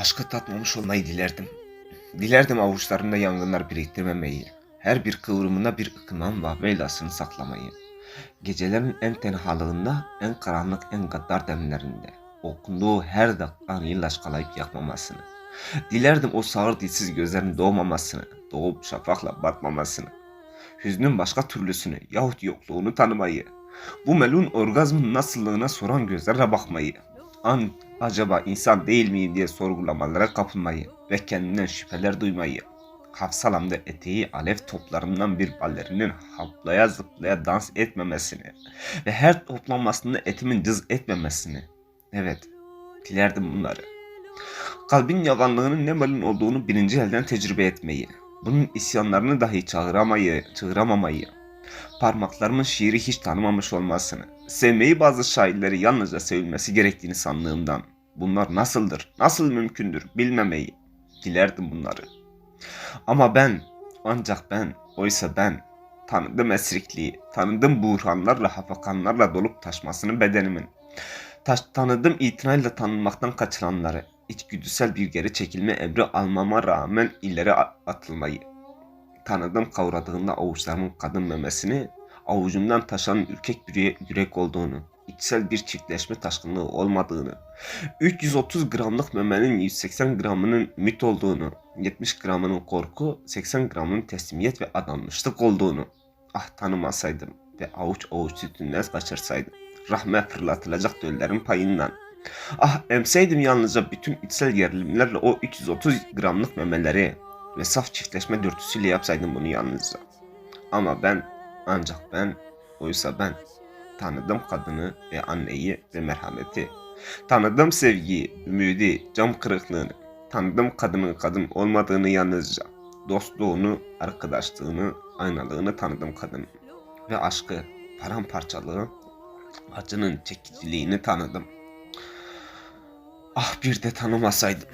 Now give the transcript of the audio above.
Aşkı tatmamış olmayı dilerdim. Dilerdim avuçlarımda yangınlar biriktirmemeyi. Her bir kıvrımında bir ıkınman ve meylasını saklamayı. Gecelerin en tenhalığında, en karanlık, en gaddar demlerinde. Okunduğu her dakikanı yıllaşkalayıp yakmamasını. Dilerdim o sağır dilsiz gözlerin doğmamasını, doğup şafakla batmamasını. Hüznün başka türlüsünü yahut yokluğunu tanımayı. Bu melun orgazmın nasıllığına soran gözlerle bakmayı. An acaba insan değil miyim diye sorgulamalara kapılmayı ve kendinden şüpheler duymayı. Hafsalamda eteği alev toplarından bir balerinin haplaya zıplaya dans etmemesini ve her toplanmasında etimin cız etmemesini. Evet, dilerdim bunları. Kalbin yavanlığının ne malın olduğunu birinci elden tecrübe etmeyi, bunun isyanlarını dahi çağıramayı, çığıramamayı, parmaklarımın şiiri hiç tanımamış olmasını, sevmeyi bazı şairleri yalnızca sevilmesi gerektiğini sandığımdan, bunlar nasıldır, nasıl mümkündür bilmemeyi, dilerdim bunları. Ama ben, ancak ben, oysa ben, tanıdım esrikliği, tanıdım buhranlarla, hafakanlarla dolup taşmasını bedenimin. Taş, tanıdım itinayla tanınmaktan kaçıranları, içgüdüsel bir geri çekilme emri almama rağmen ileri atılmayı. Tanıdım kavradığında avuçlarımın kadın memesini, avucumdan taşan ürkek bir yü- yürek olduğunu, içsel bir çiftleşme taşkınlığı olmadığını, 330 gramlık memenin 180 gramının mit olduğunu, 70 gramının korku, 80 gramının teslimiyet ve adanmışlık olduğunu, ah tanımasaydım ve avuç avuç sütünden kaçırsaydım, rahme fırlatılacak döllerin payından. Ah emseydim yalnızca bütün içsel gerilimlerle o 330 gramlık memeleri ve saf çiftleşme dürtüsüyle yapsaydım bunu yalnızca. Ama ben, ancak ben, oysa ben tanıdım kadını ve anneyi ve merhameti. Tanıdım sevgiyi, ümidi, cam kırıklığını. Tanıdım kadının kadın olmadığını yalnızca. Dostluğunu, arkadaşlığını, aynalığını tanıdım kadının. Ve aşkı, paramparçalığı, acının çekiciliğini tanıdım. Ah bir de tanımasaydım.